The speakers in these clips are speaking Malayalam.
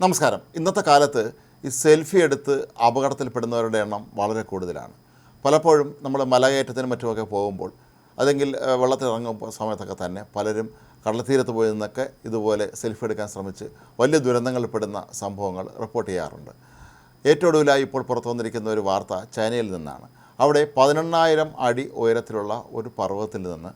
നമസ്കാരം. ഇന്നത്തെ കാലത്ത് ഈ സെൽഫി എടുത്ത് അപകടത്തിൽപ്പെടുന്നവരുടെ എണ്ണം വളരെ കൂടുതലാണ്. പലപ്പോഴും നമ്മൾ മലകയറ്റത്തിനും മറ്റുമൊക്കെ പോകുമ്പോൾ അല്ലെങ്കിൽ വെള്ളത്തിൽ ഇറങ്ങുമ്പോൾ സമയത്തൊക്കെ തന്നെ പലരും കടൽത്തീരത്ത് പോയി നിന്നൊക്കെ ഇതുപോലെ സെൽഫി എടുക്കാൻ ശ്രമിച്ച് വലിയ ദുരന്തങ്ങളിൽപ്പെടുന്ന സംഭവങ്ങൾ റിപ്പോർട്ട് ചെയ്യാറുണ്ട്. ഏറ്റവും ഒടുവിലായി ഇപ്പോൾ പുറത്തു വന്നിരിക്കുന്ന ഒരു വാർത്ത ചൈനയിൽ നിന്നാണ്. അവിടെ പതിനെണ്ണായിരം അടി ഉയരത്തിലുള്ള ഒരു പർവതത്തിൽ നിന്ന്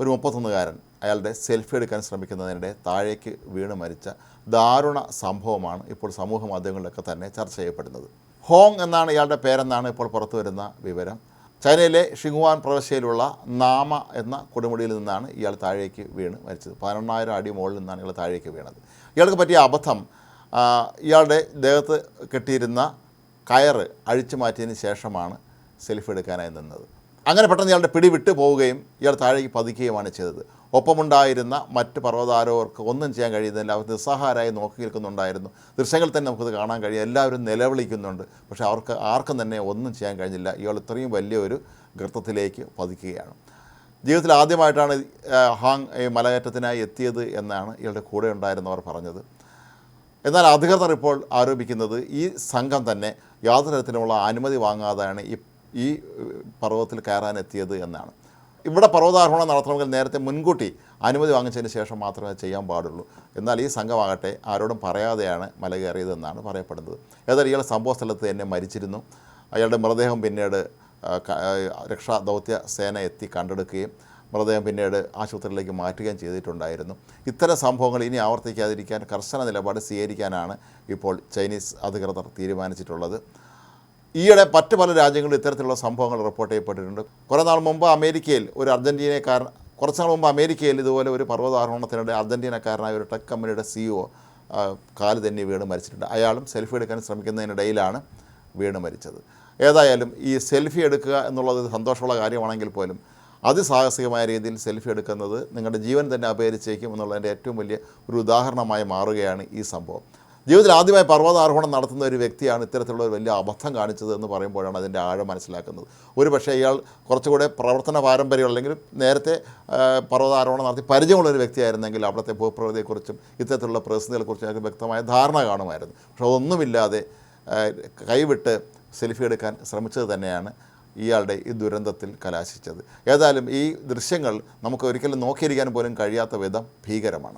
ഒരു മുപ്പത്തൊന്നുകാരൻ അയാളുടെ സെൽഫി എടുക്കാൻ ശ്രമിക്കുന്നതിനിടെ താഴേക്ക് വീണ് മരിച്ച ദാരുണ സംഭവമാണ് ഇപ്പോൾ സമൂഹ മാധ്യമങ്ങളിലൊക്കെ തന്നെ ചർച്ച ചെയ്യപ്പെടുന്നത്. ഹോങ് എന്നാണ് ഇയാളുടെ പേരെന്നാണ് ഇപ്പോൾ പുറത്തു വരുന്ന വിവരം. ചൈനയിലെ ഷിങ്വാൻ പ്രവിശ്യയിലുള്ള നാമ എന്ന കൊടുമുടിയിൽ നിന്നാണ് ഇയാൾ താഴേക്ക് വീണ് മരിച്ചത്. പതിനെണ്ണായിരം അടി മുകളിൽ നിന്നാണ് ഇയാൾ താഴേക്ക് വീണത്. ഇയാൾക്ക് പറ്റിയ അബദ്ധം ഇയാളുടെ ദേഹത്ത് കെട്ടിയിരുന്ന കയറ് അഴിച്ചു മാറ്റിയതിന് ശേഷമാണ് സെൽഫി എടുക്കാനായി നിന്നത്. അങ്ങനെ പെട്ടെന്ന് ഇയാളുടെ പിടി വിട്ടു പോവുകയും ഇയാൾ താഴേക്ക് പതിക്കുകയുമാണ് ചെയ്തത്. ഒപ്പമുണ്ടായിരുന്ന മറ്റ് പർവതാരോഹർക്ക് ഒന്നും ചെയ്യാൻ കഴിയുന്നില്ല അവർ നിസ്സഹാരായി നോക്കി നിൽക്കുന്നുണ്ടായിരുന്നു. ദൃശ്യങ്ങൾ തന്നെ നമുക്കത് കാണാൻ കഴിയും. എല്ലാവരും നിലവിളിക്കുന്നുണ്ട്. പക്ഷേ അവർക്ക് ആർക്കും തന്നെ ഒന്നും ചെയ്യാൻ കഴിഞ്ഞില്ല. ഇയാൾ ഇത്രയും വലിയൊരു ഗർത്തത്തിലേക്ക് പതിക്കുകയാണ്. ജീവിതത്തിൽ ആദ്യമായിട്ടാണ് ഹാങ് ഈ മലകയറ്റത്തിനായി എത്തിയത് എന്നാണ് ഇയാളുടെ കൂടെ ഉണ്ടായിരുന്നവർ പറഞ്ഞത്. എന്നാൽ അധികൃതർ ഇപ്പോൾ ആരോപിക്കുന്നത് ഈ സംഘം തന്നെ യാതൊരു തരത്തിലുമുള്ള അനുമതി വാങ്ങാതെയാണ് ഈ ഈ പർവതത്തിൽ കയറാനെത്തിയത് എന്നാണ്. ഇവിടെ പർവതാരോഹണം നടത്തണമെങ്കിൽ നേരത്തെ മുൻകൂട്ടി അനുമതി വാങ്ങിച്ചതിന് ശേഷം മാത്രമേ ചെയ്യാൻ പാടുള്ളൂ. എന്നാൽ ഈ സംഘമാകട്ടെ ആരോടും പറയാതെയാണ് മല കയറിയതെന്നാണ് പറയപ്പെടുന്നത്. ഏതായാലും ഇയാൾ സംഭവ സ്ഥലത്ത് തന്നെ മരിച്ചിരുന്നു. അയാളുടെ മൃതദേഹം പിന്നീട് രക്ഷാ ദൗത്യ സേന എത്തി കണ്ടെടുക്കുകയും മൃതദേഹം പിന്നീട് ആശുപത്രിയിലേക്ക് മാറ്റുകയും ചെയ്തിട്ടുണ്ടായിരുന്നു. ഇത്തരം സംഭവങ്ങൾ ഇനി ആവർത്തിക്കാതിരിക്കാൻ കർശന നിലപാട് സ്വീകരിക്കാനാണ് ഇപ്പോൾ ചൈനീസ് അധികൃതർ തീരുമാനിച്ചിട്ടുള്ളത്. ഈയിടെ മറ്റ് പല രാജ്യങ്ങളിലും ഇത്തരത്തിലുള്ള സംഭവങ്ങൾ റിപ്പോർട്ട് ചെയ്യപ്പെട്ടിട്ടുണ്ട്. കുറേ നാൾ മുമ്പ് അമേരിക്കയിൽ ഒരു അർജന്റീനക്കാരൻ കുറച്ച് നാൾ മുമ്പ് അമേരിക്കയിൽ ഇതുപോലെ ഒരു പർവതാരോഹണത്തിനിടെ അർജന്റീനക്കാരനായ ഒരു ടെക് കമ്പനിയുടെ സിഇഒ കാൽ തന്നെ വീണ് മരിച്ചിട്ടുണ്ട്. അയാളും സെൽഫി എടുക്കാൻ ശ്രമിക്കുന്നതിനിടയിലാണ് വീണ് മരിച്ചത്. ഏതായാലും ഈ സെൽഫി എടുക്കുക എന്നുള്ളത് സന്തോഷമുള്ള കാര്യമാണെങ്കിൽ പോലും അതിസാഹസികമായ രീതിയിൽ സെൽഫി എടുക്കുന്നത് നിങ്ങളുടെ ജീവൻ തന്നെ അപഹരിച്ചേക്കും എന്നുള്ളതിന്റെ ഏറ്റവും വലിയ ഒരു ഉദാഹരണമായി മാറുകയാണ് ഈ സംഭവം. ജീവിതത്തിൽ ആദ്യമായി പർവതാരോഹണം നടത്തുന്ന ഒരു വ്യക്തിയാണ് ഇത്തരത്തിലുള്ള ഒരു വലിയ അബദ്ധം കാണിച്ചത് എന്ന് പറയുമ്പോഴാണ് അതിന്റെ ആഴം മനസ്സിലാക്കുന്നത്. ഒരു പക്ഷേ ഇയാൾ കുറച്ചുകൂടെ പ്രവർത്തന പാരമ്പര്യം അല്ലെങ്കിൽ നേരത്തെ പർവതാരോഹണം നടത്തി പരിചയമുള്ള ഒരു വ്യക്തിയായിരുന്നെങ്കിൽ അവിടുത്തെ ഭൂപ്രകൃതിയെക്കുറിച്ചും ഇത്തരത്തിലുള്ള പ്രതിസന്ധികളെക്കുറിച്ചും അയാൾക്ക് വ്യക്തമായ ധാരണ കാണുമായിരുന്നു. പക്ഷേ ഒന്നുമില്ലാതെ കൈവിട്ട് സെൽഫി എടുക്കാൻ ശ്രമിച്ചത് തന്നെയാണ് ഇയാളുടെ ഈ ദുരന്തത്തിൽ കലാശിച്ചത്. ഏതായാലും ഈ ദൃശ്യങ്ങൾ നമുക്ക് ഒരിക്കലും നോക്കിയിരിക്കാൻ പോലും കഴിയാത്ത വിധം ഭീകരമാണ്.